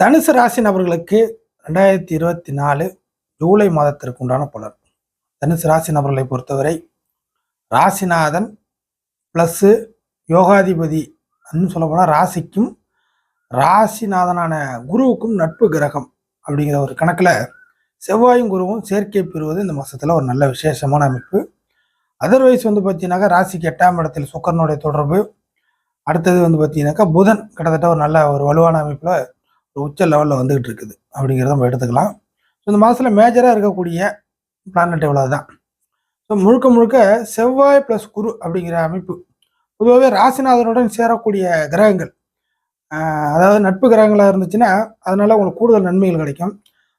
தனுசு ராசி நபர்களுக்கு ரெண்டாயிரத்தி இருபத்தி நாலு ஜூலை மாதத்திற்கு உண்டான பலன். தனுசு ராசி நபர்களை பொறுத்தவரை ராசிநாதன் ப்ளஸ்ஸு யோகாதிபதி அப்படின்னு சொல்ல போனால் ராசிக்கும் ராசிநாதனான குருவுக்கும் நட்பு கிரகம் அப்படிங்கிற ஒரு கணக்கில் செவ்வாயும் குருவும் சேர்க்கை பெறுவது இந்த மாதத்தில் ஒரு நல்ல விசேஷமான அமைப்பு. அதர்வைஸ் வந்து பார்த்தீங்கன்னாக்கா ராசிக்கு எட்டாம் இடத்தில் சுக்கரனுடைய தொடர்பு. அடுத்தது வந்து பார்த்தீங்கன்னாக்கா புதன் கிட்டத்தட்ட ஒரு நல்ல ஒரு வலுவான அமைப்பில் உச்ச லெவலில் வந்துகிட்டு இருக்குது. அப்படிங்கிறத நம்ம எடுத்துக்கலாம். ஸோ இந்த மாதத்தில் மேஜராக இருக்கக்கூடிய பிளானட் எவ்வளோ தான் ஸோ முழுக்க முழுக்க செவ்வாய் ப்ளஸ் குரு அப்படிங்கிற அமைப்பு பொதுவாகவே ராசிநாதனுடன் சேரக்கூடிய கிரகங்கள். அதாவது நட்பு கிரகங்களாக இருந்துச்சுன்னா அதனால் உங்களுக்கு கூடுதல் நன்மைகள் கிடைக்கும்.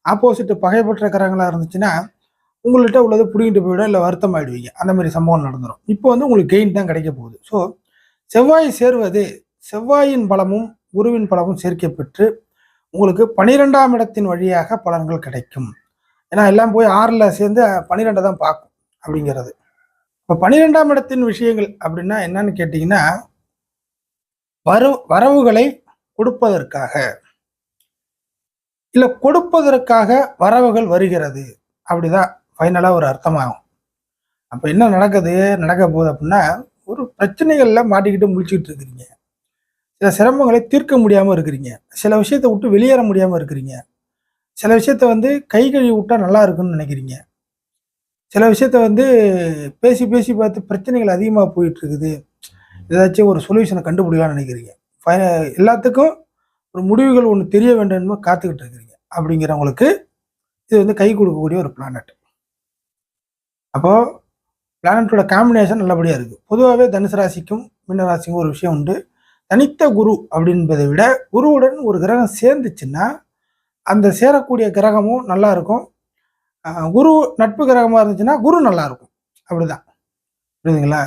ஆப்போசிட் பகைப்பற்ற கிரகங்களாக இருந்துச்சுன்னா உங்கள்கிட்ட உள்ளது பிடிங்கிட்டு போயிடும் இல்லை வருத்தம் ஆயிடுவீங்க அந்த மாதிரி சம்பவம் நடந்துடும் இப்போ வந்து உங்களுக்கு கெயின் தான் கிடைக்க போகுது. ஸோ செவ்வாய் சேருவது செவ்வாயின் பலமும் குருவின் பலமும் சேர்க்கப்பெற்று உங்களுக்கு பனிரெண்டாம் இடத்தின் வழியாக பலன்கள் கிடைக்கும். ஏன்னா எல்லாம் போய் ஆறில் சேர்ந்து பன்னிரெண்டை தான் பார்க்கும் அப்படிங்கிறது. இப்போ பன்னிரெண்டாம் இடத்தின் விஷயங்கள் அப்படின்னா என்னன்னு கேட்டிங்கன்னா வரவு வரவுகளை கொடுப்பதற்காக. இல்லை கொடுப்பதற்காக வரவுகள் வருகிறது. அப்படிதான் ஃபைனலாக ஒரு அர்த்தமாகும். அப்போ என்ன நடக்குது? நடக்க போகுது அப்படின்னா ஒரு பிரச்சனைகளில் மாட்டிக்கிட்டு முழிச்சுக்கிட்டு இருக்கிறீங்க. சில சிரமங்களை தீர்க்க முடியாமல் இருக்கிறீங்க. சில விஷயத்தை விட்டு வெளியேற முடியாமல் இருக்கிறீங்க. சில விஷயத்த வந்து கை கழுவி விட்டா நல்லா இருக்குன்னு நினைக்கிறீங்க. சில விஷயத்த வந்து பேசி பேசி பார்த்து பிரச்சனைகள் அதிகமாக போயிட்டுருக்குது. ஏதாச்சும் ஒரு சொல்யூஷனை கண்டுபிடிக்கலாம்னு நினைக்கிறீங்க. ஃபை- எல்லாத்துக்கும் ஒரு முடிவுகள் ஒன்று தெரிய வேண்டும்னு காத்துக்கிட்டு இருக்கிறீங்க. அப்படிங்கிறவங்களுக்கு இது வந்து கை கொடுக்கக்கூடிய ஒரு பிளானட் அப்போது பிளானட்டோட காம்பினேஷன் நல்லபடியாக இருக்குது பொதுவாகவே தனுசு ராசிக்கும் மீனராசிக்கும் ஒரு விஷயம் உண்டு. தனித்த குரு அப்படின்பதை விட குருவுடன் ஒரு கிரகம் சேர்ந்துச்சுன்னா அந்த சேரக்கூடிய கிரகமும் நல்லா இருக்கும். குரு நட்பு கிரகமாக இருந்துச்சுன்னா குரு நல்லா இருக்கும். அப்படிதான். புரியுதுங்களா?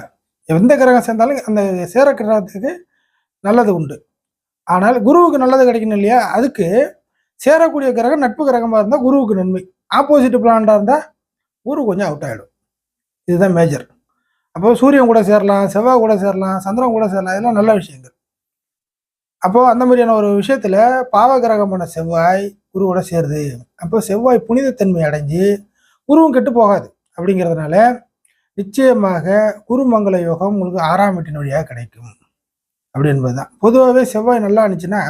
எந்த கிரகம் சேர்ந்தாலும் அந்த சேர கிரகத்துக்கு நல்லது உண்டு. ஆனால் குருவுக்கு நல்லது கிடைக்கணும் இல்லையா? அதுக்கு சேரக்கூடிய கிரகம் நட்பு கிரகமாக இருந்தால் குருவுக்கு நன்மை. ஆப்போசிட் பிளான்டாக இருந்தால் குரு கொஞ்சம் அவுட் ஆகிடும் இதுதான் மேஜர் அப்போ சூரியன் கூட சேரலாம் செவ்வாய் கூட சேரலாம் சந்திரன் கூட சேரலாம் இதெல்லாம் நல்ல விஷயங்கள். அப்போ அந்த மாதிரியான ஒரு விஷயத்துல பாவ கிரகமான செவ்வாய் குருவோட சேருது. அப்போ செவ்வாய் புனிதத்தன்மை அடைஞ்சு குருவும் கெட்டு போகாது அப்படிங்கிறதுனால நிச்சயமாக குருமங்கல யோகம் உங்களுக்கு ஆறாம் வீட்டின் வழியாக கிடைக்கும் அப்படி என்பதுதான் பொதுவாகவே செவ்வாய் நல்லா இருந்துச்சுன்னா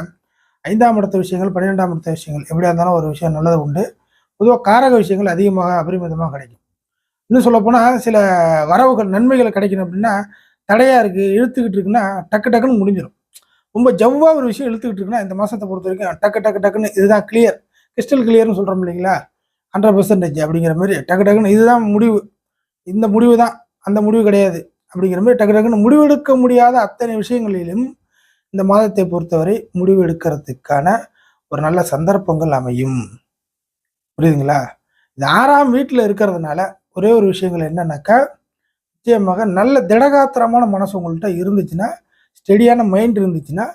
ஐந்தாம் இடத்த விஷயங்கள் பன்னிரெண்டாம் இடத்த விஷயங்கள் எப்படியா இருந்தாலும் ஒரு விஷயம் நல்லது உண்டு. பொதுவாக காரக விஷயங்கள் அதிகமாக அபரிமிதமாக கிடைக்கும். இன்னும் சொல்லப்போனால் சில வரவுகள் நன்மைகள் கிடைக்கணும் அப்படின்னா தடையாக இருக்குது இழுத்துக்கிட்டு இருக்குன்னா டக்கு டக்குன்னு முடிஞ்சிடும் ரொம்ப ஜவ்வாக ஒரு விஷயம் இழுத்துக்கிட்டு இருக்குன்னா இந்த மாதத்தை பொறுத்த வரைக்கும் டக்கு டக்கு டக்குன்னு இதுதான் கிளியர் கிறிஸ்டல் கிளியர்னு சொல்கிறோம் இல்லைங்களா? ஹண்ட்ரட் பர்சன்டேஜ் அப்படிங்கிற மாதிரி டக்கு டக்குன்னு இதுதான் முடிவு. இந்த முடிவு தான். அந்த முடிவு கிடையாது. அப்படிங்கிற மாதிரி டக்கு டக்குன்னு முடிவெடுக்க முடியாத அத்தனை விஷயங்களிலும் இந்த மாதத்தை பொறுத்தவரை முடிவு எடுக்கிறதுக்கான ஒரு நல்ல சந்தர்ப்பங்கள் அமையும். புரியுதுங்களா? இந்த ஆறாம் வீட்டில் இருக்கிறதுனால ஒரே ஒரு விஷயங்கள் என்னன்னாக்கா நிச்சயமாக நல்ல திடகாத்திரமான மனசு உங்கள்கிட்ட இருந்துச்சுன்னா ஸ்டெடியான மைண்ட் இருந்துச்சுன்னா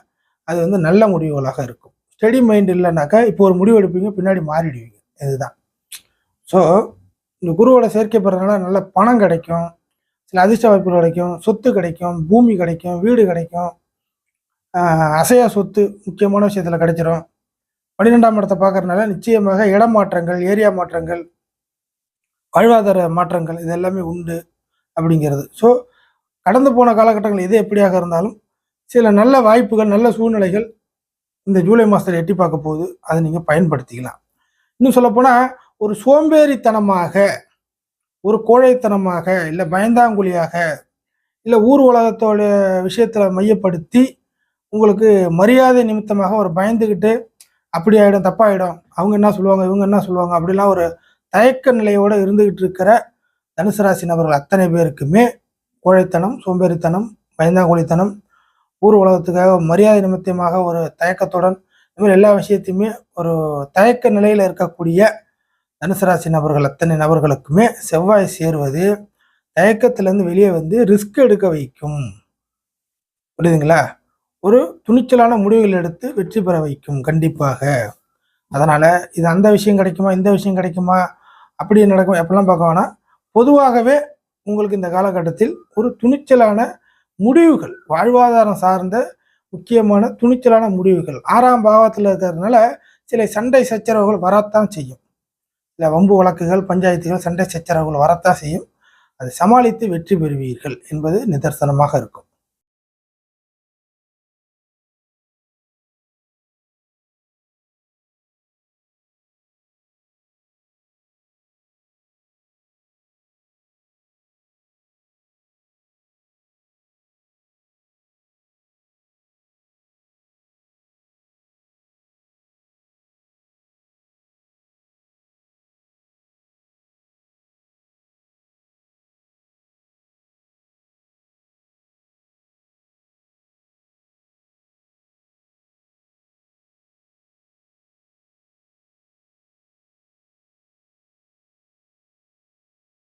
அது வந்து நல்ல முடிவுகளாக இருக்கும். ஸ்டெடி மைண்ட் இல்லைனாக்கா இப்போ ஒரு முடிவு எடுப்பீங்க பின்னாடி மாறிடுவீங்க. இதுதான். ஸோ இந்த குருவோட சேர்க்கை பெறதுனால நல்ல பணம் கிடைக்கும் சில அதிர்ஷ்ட வாய்ப்புகள் கிடைக்கும் சொத்து கிடைக்கும் பூமி கிடைக்கும் வீடு கிடைக்கும். அசையா சொத்து முக்கியமான விஷயத்தில் கிடைச்சிரும். பன்னிரெண்டாம் இடத்தை பார்க்கறதுனால நிச்சயமாக இடம் மாற்றங்கள் ஏரியா மாற்றங்கள் வாழ்வாதார மாற்றங்கள் இது எல்லாமே உண்டு அப்படிங்கிறது. ஸோ கடந்து போன காலகட்டங்கள் எது எப்படியாக இருந்தாலும் சில நல்ல வாய்ப்புகள் நல்ல சூழ்நிலைகள் இந்த ஜூலை மாதத்தில் எட்டி பார்க்க போகுது. அதை நீங்கள் பயன்படுத்திக்கலாம். இன்னும் சொல்லப்போனால் ஒரு சோம்பேறித்தனமாக ஒரு கோழைத்தனமாக இல்லை பயந்தாங்குழியாக இல்லை ஊர் உலகத்தோட விஷயத்தில் மையப்படுத்தி உங்களுக்கு மரியாதை நிமித்தமாக ஒரு பயந்துக்கிட்டு அப்படி ஆகிடும் தப்பாகிடும் அவங்க என்ன சொல்லுவாங்க இவங்க என்ன சொல்லுவாங்க அப்படிலாம் ஒரு தயக்க நிலையோடு இருந்துக்கிட்டு இருக்கிற தனுசு ராசி நபர்கள் அத்தனை பேருக்குமே கோழைத்தனம் சோம்பேறித்தனம் பயந்தாங்குழித்தனம் ஊர் உலகத்துக்காக மரியாதை நிமித்தமாக ஒரு தயக்கத்துடன் இந்த மாதிரி எல்லா விஷயத்தையுமே ஒரு தயக்க நிலையில் இருக்கக்கூடிய தனுசு ராசி நபர்கள் அத்தனை நபர்களுக்குமே செவ்வாய் சேர்வது தயக்கத்திலேருந்து வெளியே வந்து ரிஸ்க் எடுக்க வைக்கும். புரியுதுங்களா? ஒரு துணிச்சலான முடிவுகள் எடுத்து வெற்றி பெற வைக்கும் கண்டிப்பாக. அதனால் இது அந்த விஷயம் கிடைக்குமா இந்த விஷயம் கிடைக்குமா அப்படி நடக்கும் எப்பெல்லாம் பார்க்க வேணாம். பொதுவாகவே உங்களுக்கு இந்த காலகட்டத்தில் ஒரு துணிச்சலான முடிவுகள் வாழ்வாதாரம் சார்ந்த முக்கியமான துணிச்சலான முடிவுகள். ஆறாம் பாவத்தில் இருக்கிறதுனால சில சண்டை சச்சரவுகள் வரத்தான் செய்யும். சில வம்பு வழக்குகள் பஞ்சாயத்துகள் சண்டை சச்சரவுகள் வரத்தான் செய்யும். அதை சமாளித்து வெற்றி பெறுவீர்கள் என்பது நிதர்சனமாக இருக்கும்.